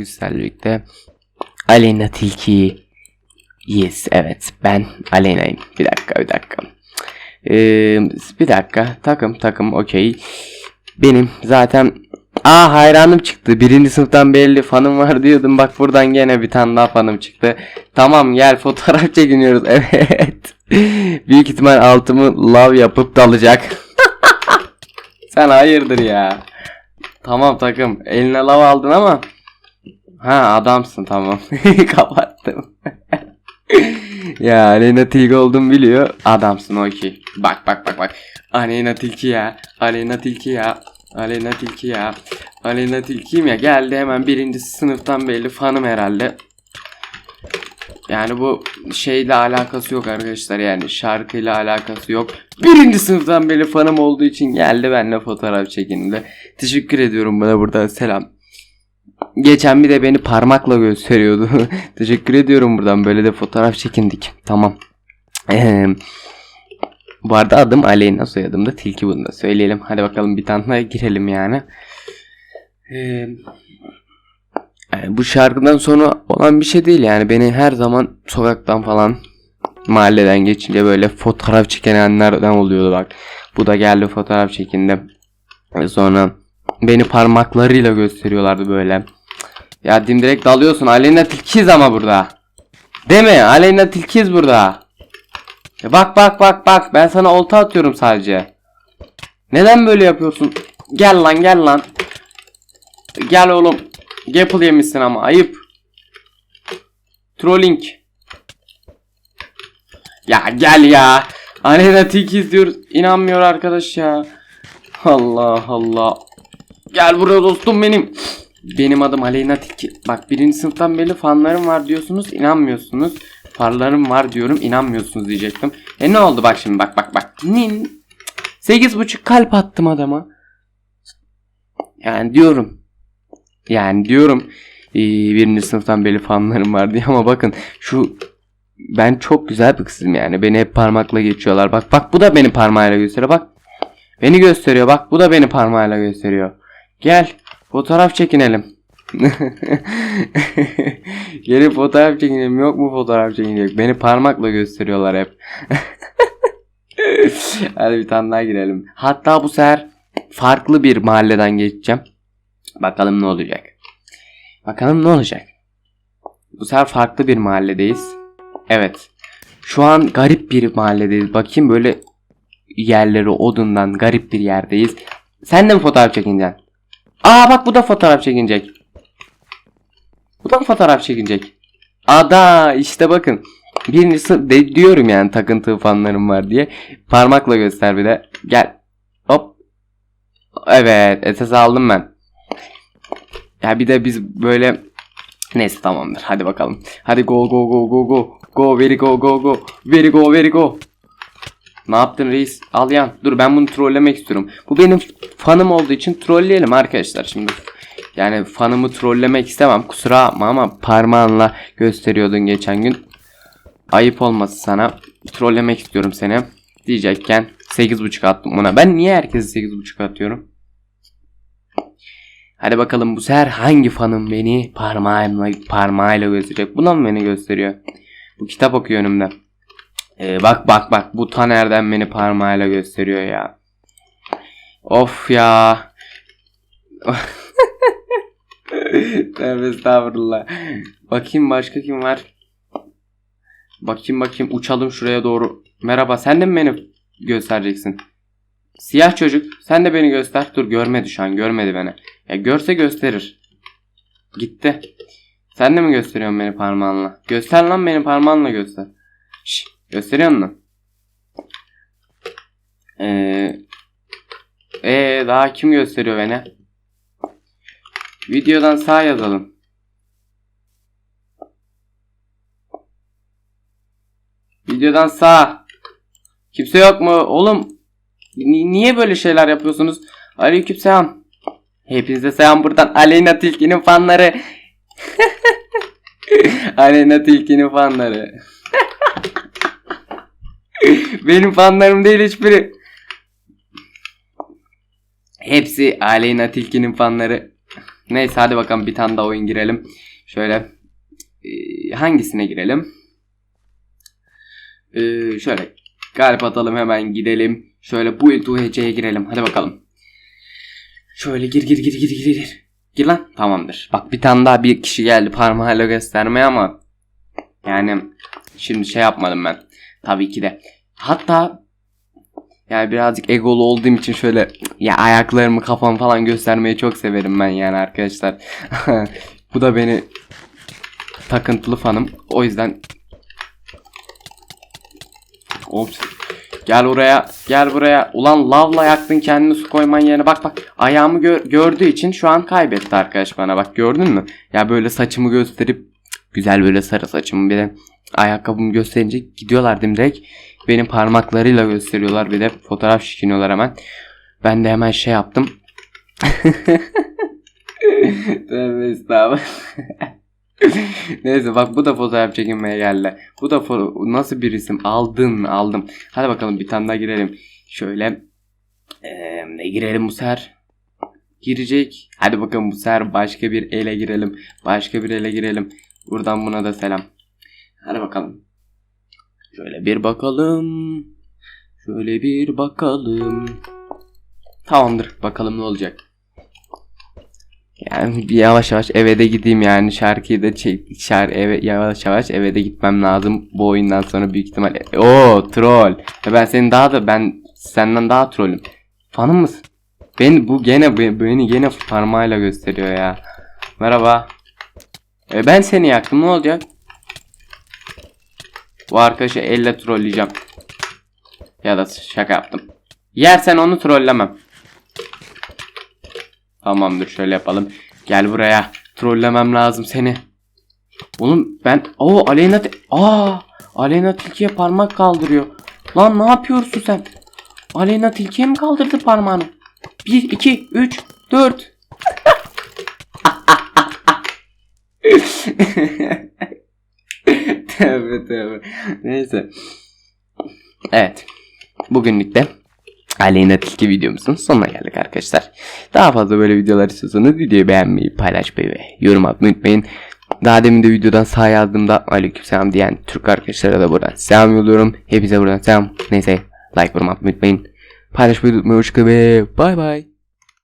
bugün sizlerle birlikte Aleyna Tilki Yes evet ben Aleyna'yım. Bir dakika bir dakika. Ee, bir dakika takım takım okey. Benim zaten Aa hayranım çıktı. Birinci sınıftan belli fanım var diyordum. Bak buradan gene bir tane daha fanım çıktı. Tamam gel fotoğraf çekiniyoruz. Evet. Büyük ihtimal altımı love yapıp dalacak. Sen hayırdır ya. Tamam takım. Eline lav aldın ama. Ha adamsın tamam. Kapattım. ya Aleyna Tilki olduğumu biliyor. Adamsın okey. Bak bak bak bak. Aleyna Tilki ya. Aleyna Tilki ya. Aleyna Tilki ya. Aleyna Tilki'yim ya. Geldi hemen birinci sınıftan belli fanım herhalde. Yani bu şeyle alakası yok arkadaşlar yani şarkıyla alakası yok. Birinci sınıftan beri fanım olduğu için geldi benimle fotoğraf çekindi. Teşekkür ediyorum bana buradan selam. Geçen bir de beni parmakla gösteriyordu. Teşekkür ediyorum buradan böyle de fotoğraf çekindik. Tamam. Eee, bu arada adım Aleyna soyadım da Tilki bunu da söyleyelim. Hadi bakalım bir tane daha girelim yani. Yani bu şarkıdan sonra olan bir şey değil yani beni her zaman sokaktan falan mahalleden geçince böyle fotoğraf çekenlerden oluyordu bak. Bu da geldi fotoğraf çekindi. Sonra beni parmaklarıyla gösteriyorlardı böyle. Ya dimdirek dalıyorsun Aleyna Tilkiz ama burada. Değil mi? Aleyna Tilkiz burada. Ya bak bak bak bak ben sana olta atıyorum sadece. Neden böyle yapıyorsun? Gel lan gel lan. Gel oğlum. Gapple yemişsin ama ayıp. Trolling. Ya gel ya. Aleyna Tilki izliyoruz. İnanmıyor arkadaş ya. Allah Allah. Gel buraya dostum benim. Benim adım Aleyna Tilki. Bak birinci sınıftan beri fanlarım var diyorsunuz. inanmıyorsunuz. Farlarım var diyorum. inanmıyorsunuz diyecektim. E ne oldu bak şimdi bak bak bak. Nin. Sekiz buçuk kalp attım adama. Yani diyorum. Yani diyorum ee, birinci sınıftan beri fanlarım var diye ama bakın şu ben çok güzel bir kızım yani. Beni hep parmakla geçiyorlar. Bak bak bu da beni parmağıyla gösteriyor bak. Beni gösteriyor bak bu da beni parmağıyla gösteriyor. Gel fotoğraf çekinelim. Gelip fotoğraf çekinelim yok mu fotoğraf çekinecek? Beni parmakla gösteriyorlar hep. Hadi bir tane daha girelim. Hatta bu sefer farklı bir mahalleden geçeceğim. Bakalım ne olacak. Bakalım ne olacak. Bu sefer farklı bir mahalledeyiz. Evet. Şu an garip bir mahalledeyiz. Bakayım böyle yerleri odundan garip bir yerdeyiz. Sen de mi fotoğraf çekineceksin? Aa bak bu da fotoğraf çekinecek. Bu da mı fotoğraf çekinecek? Ada işte bakın. Birincisi de diyorum yani takıntı fanlarım var diye. Parmakla göster bir de. Gel. Hop. Evet. Esas aldım ben. Ya bir de biz böyle Neyse tamamdır. Hadi bakalım. Hadi go go go go go. Go very go go go. Very go very go. Ne yaptın reis? Al yan. Dur ben bunu trollemek istiyorum. Bu benim fanım olduğu için trolleyelim arkadaşlar şimdi. Yani fanımı trollemek istemem. Kusura bakma ama parmağınla gösteriyordun geçen gün. Ayıp olmasın sana. Trollemek istiyorum seni. Diyecekken 8.5 attım buna. Ben niye herkese 8.5 atıyorum? Hadi bakalım bu sefer hangi fanım beni parmağıyla, parmağıyla gösterecek? Buna mı beni gösteriyor? Bu kitap okuyor önümde. Ee, bak bak bak bu Taner'den beni parmağıyla gösteriyor ya. Of ya. Tövbe estağfurullah. Bakayım başka kim var? Bakayım bakayım uçalım şuraya doğru. Merhaba sen de mi beni göstereceksin? Siyah çocuk sen de beni göster. Dur görmedi şu an görmedi beni. Ya görse gösterir. Gitti. Sen de mi gösteriyorsun beni parmağınla? Göster lan beni parmağınla göster. Şş, gösteriyor musun? Ee, ee, daha kim gösteriyor beni? Videodan sağ yazalım. Videodan sağ. Kimse yok mu? Oğlum ni- niye böyle şeyler yapıyorsunuz? Aleykümselam. Hepinize selam buradan Aleyna Tilki'nin fanları. Aleyna Tilki'nin fanları. Benim fanlarım değil hiçbiri. Hepsi Aleyna Tilki'nin fanları. Neyse hadi bakalım bir tane daha oyun girelim. Şöyle e, hangisine girelim? E, şöyle kalp atalım hemen gidelim. Şöyle bu UHC'ye girelim. Hadi bakalım. Şöyle gir gir gir gir gir gir. Gir lan. Tamamdır. Bak bir tane daha bir kişi geldi parmağıyla göstermeye ama yani şimdi şey yapmadım ben. Tabii ki de. Hatta yani birazcık egolu olduğum için şöyle ya ayaklarımı kafamı falan göstermeyi çok severim ben yani arkadaşlar. Bu da beni takıntılı fanım. O yüzden Ops. Gel oraya. Gel buraya. Ulan lavla yaktın kendini su koyman yerine. Bak bak. Ayağımı gör- gördüğü için şu an kaybetti arkadaş bana. Bak gördün mü? Ya böyle saçımı gösterip güzel böyle sarı saçımı bir de ayakkabımı gösterince gidiyorlar direkt. Benim parmaklarıyla gösteriyorlar bir de fotoğraf çekiniyorlar hemen. Ben de hemen şey yaptım. Tövbe estağfurullah. Neyse bak bu da fotoğraf çekinmeye geldi. Bu da nasıl bir isim? Aldın aldım. Hadi bakalım bir tane daha girelim. Şöyle ne girelim bu sefer? Girecek. Hadi bakalım bu sefer başka bir ele girelim. Başka bir ele girelim. Buradan buna da selam. Hadi bakalım. Şöyle bir bakalım. Şöyle bir bakalım. Tamamdır. Bakalım ne olacak. Yani bir yavaş yavaş eve de gideyim yani şarkıyı da çek şar eve yavaş yavaş eve de gitmem lazım bu oyundan sonra büyük ihtimal. O troll. Ben senin daha da ben senden daha trollüm. Fanım mısın? Beni bu gene be- beni gene parmağıyla gösteriyor ya. Merhaba. E ben seni yaktım ne olacak? Bu arkadaşı elle trolleyeceğim. Ya da şaka yaptım. Yersen onu trollemem. Tamamdır şöyle yapalım. Gel buraya. Trollemem lazım seni. Oğlum ben... Oo Aleyna... Aa Aleyna tilkiye parmak kaldırıyor. Lan ne yapıyorsun sen? Aleyna tilkiye mi kaldırdı parmağını? 1, 2, 3, 4. tövbe tövbe. Neyse. Evet. Bugünlük de Aleyna Tilki videomuzun sonuna geldik arkadaşlar. Daha fazla böyle videolar istiyorsanız videoyu beğenmeyi, paylaşmayı ve yorum atmayı unutmayın. Daha demin de videodan sağ yazdığımda aleykümselam diyen Türk arkadaşlara da buradan selam yolluyorum. Hepinize buradan selam. Neyse like yorum unutmayın. Paylaşmayı unutmayın. Hoşçakalın bay bay.